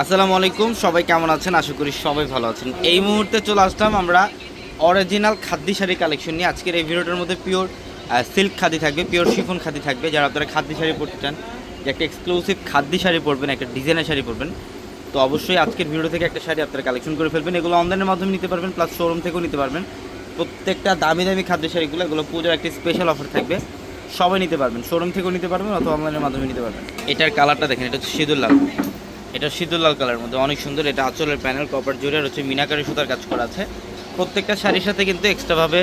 আসসালামু আলাইকুম, সবাই কেমন আছেন? আশা করি সবাই ভালো আছেন। এই মুহূর্তে চলে আসলাম আমরা অরিজিনাল খাদ্যি শাড়ি কালেকশন নিয়ে। আজকের এই ভিডিওটার মধ্যে পিওর সিল্ক খাদি থাকবে পিওর শিফন খাদি থাকবে। যারা আপনারা খাদ্যি শাড়ি পরতে চান, যে একটা এক্সক্লুসিভ খাদ্যি শাড়ি পরবেন, একটা ডিজাইনের শাড়ি পরবেন, তো অবশ্যই আজকের ভিডিও থেকে একটা শাড়ি আপনারা কালেকশন করে ফেলবেন। এগুলো অনলাইনের মাধ্যমে নিতে পারবেন প্লাস শোরুম থেকেও নিতে পারবেন। প্রত্যেকটা দামি দামি খাদ্য শাড়িগুলো, এগুলো পুজোর একটা স্পেশাল অফার থাকবে। সবাই নিতে পারবেন শোরুম থেকেও নিতে পারবেন অথবা অনলাইনের মাধ্যমে নিতে পারবেন। এটার কালারটা দেখেন, এটা হচ্ছে সিঁদুর লাল। এটা সিঁদুর লাল কালারের মধ্যে, অনেক সুন্দর। এটা আঁচলের প্যানেল কপার জুড়ে হচ্ছে মিনাকারি সুতার কাজ করা আছে। প্রত্যেকটা শাড়ির সাথে কিন্তু এক্সট্রাভাবে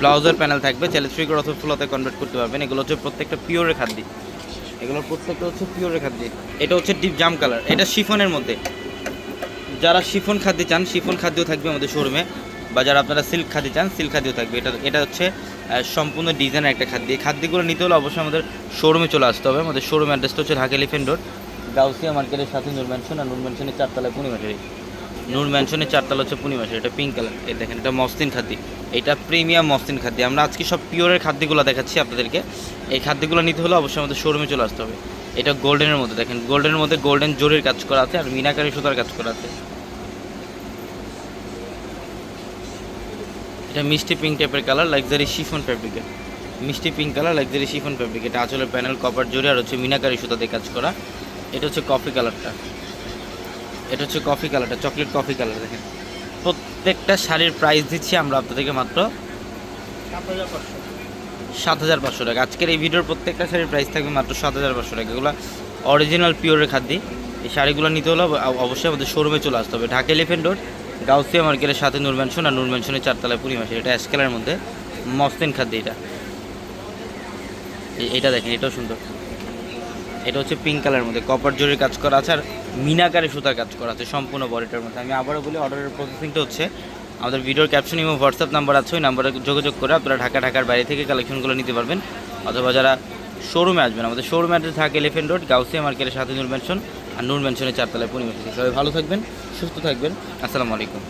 ব্লাউজের প্যানেল থাকবে। চাইলে থ্রি অথবা ফুলতে কনভার্ট করতে পারবেন। এগুলো হচ্ছে প্রত্যেকটা পিওরের খাদ্যি। এগুলো প্রত্যেকটা হচ্ছে পিওরের খাদ্যি। এটা হচ্ছে ডিপ জাম কালার এটা শিফনের মধ্যে। যারা শিফন খাদ্য চান, শিফন খাদ্য থাকবে আমাদের শোরুমে বা যারা আপনারা সিল্ক খাদ্য চান সিল্ক খাদ্য থাকবে। এটা এটা হচ্ছে সম্পূর্ণ ডিজাইনের একটা খাদ্য। এই খাদ্যগুলো নিতে হলে অবশ্যই আমাদের শোরুমে চলে আসতে হবে। আমাদের শোরুম অ্যাড্রেসটা হচ্ছে ঢাকা এলিফেন্ট রোড গাউসিয়া মার্কেটের সাথে নূর ম্যানশন আর নূর ম্যানশনের চারতলায় পূর্ণিমাশারি নূর ম্যানশনের চারতলা হচ্ছে পূর্ণিমাশারি এটা পিঙ্ক কালার এই দেখেন, এটা মসলিন খাদ্য। এটা প্রিমিয়াম মসলিন খাদ্য। আমরা আজকে সব পিওরের খাদ্যগুলো দেখাচ্ছি আপনাদেরকে। এই খাদ্যগুলো নিতে হলে অবশ্যই আমাদের শোরুমে চলে আসতে হবে। এটা গোল্ডেনের মধ্যে, দেখেন গোল্ডেনের মধ্যে গোল্ডেন জরির কাজ করা আছে আর মিনাকারি সুতার কাজ করা আছে। এটা মিষ্টি পিঙ্ক টাইপের কালার লাক্সারি শিফন ফ্যাব্রিকের মিষ্টি pink colour luxury chiffon fabric এটা আঁচলের প্যানেল কপার জড়ি আর হচ্ছে মিনাকারি সুতাতে কাজ করা। এটা হচ্ছে কফি কালারটা এটা হচ্ছে কফি কালারটা চকলেট কফি কালার দেখেন। প্রত্যেকটা শাড়ির প্রাইস দিচ্ছি আমরা আপনাদেরকে মাত্র সাত হাজার পাঁচশো টাকা। আজকের এই ভিডিওর প্রত্যেকটা শাড়ির প্রাইস থাকবে মাত্র সাত হাজার পাঁচশো টাকা। এগুলো অরিজিনাল পিওরের খাদ্য। এই শাড়িগুলো নিতে হলে অবশ্যই আমাদের শোরুমে চলে আসতে হবে। ঢাকা এলিফেন্ট রোড গাউসিয়া মার্কেটের সাথে নূর আর নূর চারতলায় পরিমাসে এটা অ্যাশকেলের মধ্যে মসলিন খাদ্য এটা। এটা দেখেন, এটাও সুন্দর। এটা হচ্ছে পিঙ্ক কালারের মধ্যে। কপার জোরের কাজ করা আছে আর মিনাকারে সুতার কাজ করা আছে সম্পূর্ণ বডিটার মধ্যে। আমি আবারও বলি অর্ডারের প্রসেসিংটা হচ্ছে আমাদের ভিডিওর ক্যাপশন এবং হোয়াটসঅ্যাপ নাম্বার আছে, ওই নাম্বারে যোগাযোগ করে আপনারা ঢাকা, ঢাকার বাইরে থেকে কালেকশনগুলো নিতে পারবেন। অথবা যারা শোরুমে আসবেন, আমাদের শোরুমে অ্যাড্রেস থাকে এলিফেন্ট রোড গাউসিয়া মার্কেটের সাথে নূর ম্যানশন আর নূর ম্যানশনের চারতলায় পরিবেশ সবাই ভালো থাকবেন, সুস্থ থাকবেন। আসসালামু আলাইকুম।